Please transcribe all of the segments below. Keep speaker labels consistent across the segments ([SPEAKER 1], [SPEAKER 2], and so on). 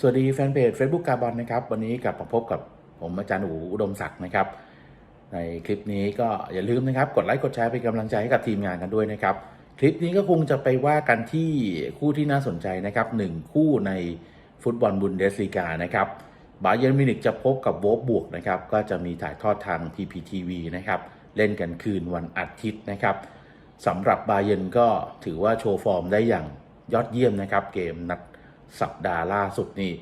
[SPEAKER 1] สวัสดีแฟนเพจ Facebook กาบอลนะครับ วันนี้กลับมาพบกับผมอาจารย์อูอุดมศักดิ์นะครับ ในคลิปนี้ก็อย่าลืมนะครับ กดไลค์กดแชร์เป็นกำลังใจให้กับทีมงานกันด้วยนะครับ คลิปนี้ก็คงจะไปว่ากันที่คู่ที่น่าสนใจนะครับหนึ่งคู่ในฟุตบอลบุนเดสลีกานะครับบาเย r n มิวนิกจะพบกับโวบวกนะครับ ก็จะมีถ่ายทอดทาง PPTV นะครับ เล่นกันคืนวันอาทิตย์นะครับสำหรับบาเย r n ก็ถือว่าโชว์ฟอร์มได้อย่างยอดเยี่ยมนะครับ เกมนัด สัปดาห์ล่าสุดนี่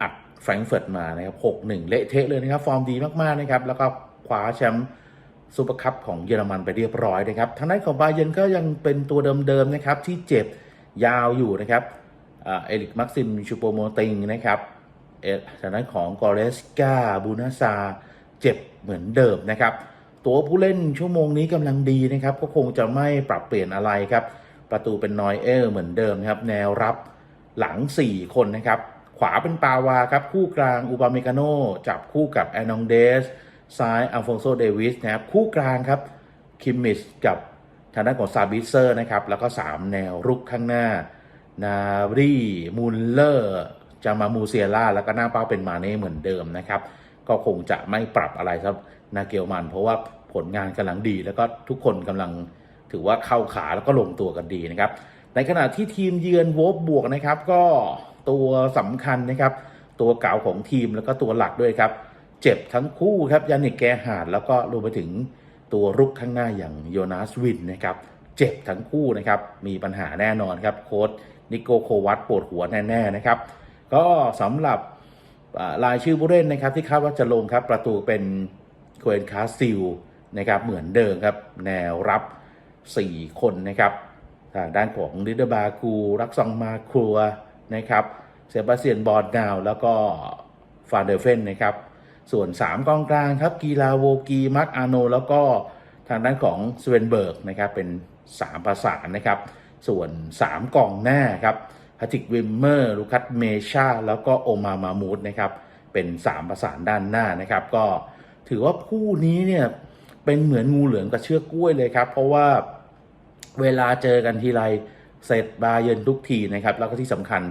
[SPEAKER 1] อัดแฟรงเฟิร์ตมานะครับ6-1เละเทะเลยนะครับ ฟอร์มดีมากๆนะครับ แล้วก็คว้าแชมป์ซูเปอร์คัพของเยอรมันไปเรียบร้อยนะครับทางด้านของบาเยร์นก็ยังเป็นตัวเดิมๆนะครับที่เจ็บยาวอยู่นะครับเอริกมักซิมชูโปโมติงนะครับเอทางด้านของกอเรสกาบูนาซาเจ็บเหมือนเดิมนะครับ ตัวผู้เล่นชั่วโมงนี้กำลังดีนะครับ ก็คงจะไม่ปรับเปลี่ยนอะไรครับ ประตูเป็นนอยเออร์เหมือนเดิมครับ แนวรับ หลัง 4 คนนะครับ ขวาเป็นปาวาครับ คู่กลางอูบาเมกาโนจับคู่กับแอนนองเดส ซ้ายอัลฟองโซเดวิสนะครับ คู่กลางครับ คิมมิชกับทางด้านของซาบิเซอร์นะครับ แล้วก็ 3 แนวรุกข้างหน้า นาบรีมูลเลอร์จามามูเซียล่าแล้วก็หน้าเป้าเป็นมาเน่เหมือนเดิมนะครับ ก็คงจะไม่ปรับอะไรครับนาเกลมัน เพราะว่าผลงานกำลังดี แล้วก็ทุกคนกำลังถือว่าเข้าขาแล้วก็ลงตัวกันดีนะครับ ในขณะที่ทีมเยือนโวฟบวกนะครับก็ตัวสำคัญนะครับ ตัวเก่าของทีมแล้วก็ตัวหลักด้วยครับ เจ็บทั้งคู่ครับยานิกแกฮาร์ดแล้วก็รวมไปถึงตัวรุกข้างหน้าอย่างโยนาสวินนะครับเจ็บทั้งคู่นะครับมีปัญหาแน่นอนครับโค้ชนิโกโควัตปวดหัวแน่ๆนะครับ ก็สำหรับรายชื่อผู้เล่นนะครับที่คาดว่าจะลงครับประตูเป็นโคเอนคาซิลนะครับเหมือนเดิมครับแนวรับ 4 คนนะครับ ทางด้านของลิเดอร์บาคูรักซองมาครัวนะครับเซบาสเตียนบอร์ดนาว แล้วก็ฟานเดอร์เฟนนะครับ ส่วน 3กองกลางครับ กีลาโวกีมาร์กอาโน แล้วก็ทางด้านของสเวนเบิร์กนะครับเป็น 3 ประสานนะครับ ส่วน 3กองหน้าครับฮัติกวิมเมอร์ลูคัสเมชาแล้วก็โอมามามูดนะครับเป็น 3 ประสานด้านหน้านะครับ ก็ถือว่าคู่นี้เนี่ยเป็นเหมือนงูเหลือมกับเชือกกล้วยเลยครับ เพราะว่า เวลาเจอกันทีไรเสร็จบาเยินทุกทีนะครับ แล้วก็ที่สำคัญ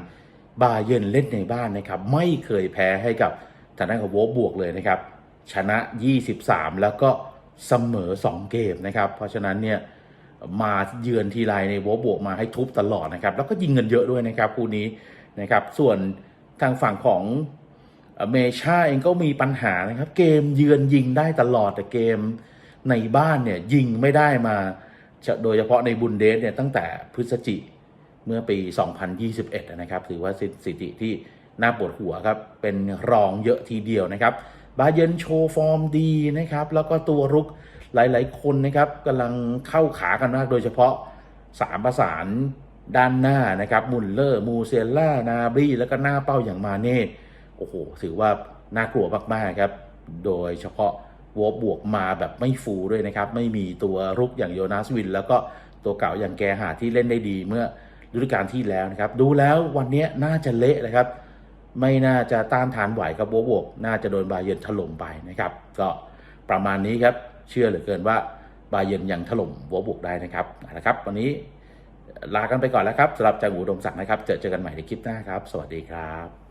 [SPEAKER 1] บาเยินเล่นในบ้านนะครับ ไม่เคยแพ้ให้กับทางด้านของโวบวกเลยนะครับ ชนะ 23 แล้วก็เสมอ 2 เกมนะครับ เพราะฉะนั้นเนี่ยมาเยือนทีไรในโวบวกมาให้ทุบตลอดนะครับ แล้วก็ยิงเงินเยอะด้วยนะครับคู่นี้นะครับ ส่วนทางฝั่งของเมชาเองก็มีปัญหานะครับ เกมเยือนยิงได้ตลอดแต่เกมในบ้านเนี่ยยิงไม่ได้มา โดยเฉพาะในบุนเดสเนี่ยตั้งแต่พฤศจิเมื่อปี 2021 นะครับ ถือว่าสถิติที่น่าปวดหัวครับ เป็นรองเยอะทีเดียวนะครับ บาเยร์นโชว์ฟอร์มดีนะครับ แล้วก็ตัวรุกหลาย ๆ คนนะครับกำลังเข้าขากันมาก โดยเฉพาะสามประสานด้านหน้านะครับ มุลเลอร์ มูเซลล่า นาบรีแล้วก็หน้าเป้าอย่างมาเน่ โอ้โห ถือว่าน่ากลัวมาก ๆ ครับ โดยเฉพาะ วอบวกมาแบบไม่ฟูด้วยนะครับ ไม่มีตัวรุกอย่างโยนาสวิน แล้วก็ตัวเก่าอย่างแกหาที่เล่นได้ดีเมื่อฤดูกาลที่แล้วนะครับ ดูแล้ววันนี้น่าจะเละเลยครับ ไม่น่าจะต้านทานไหวครับวอบวก น่าจะโดนบาเยนถล่มไปนะครับ ก็ประมาณนี้ครับ เชื่อเหลือเกินว่าบาเยนยังถล่มวอบวกได้นะครับนะครับ วันนี้ลากันไปก่อนแล้วครับสำหรับจางหูดมศักดิ์นะครับ เจอเจอกันใหม่ในคลิปหน้าครับ สวัสดีครับ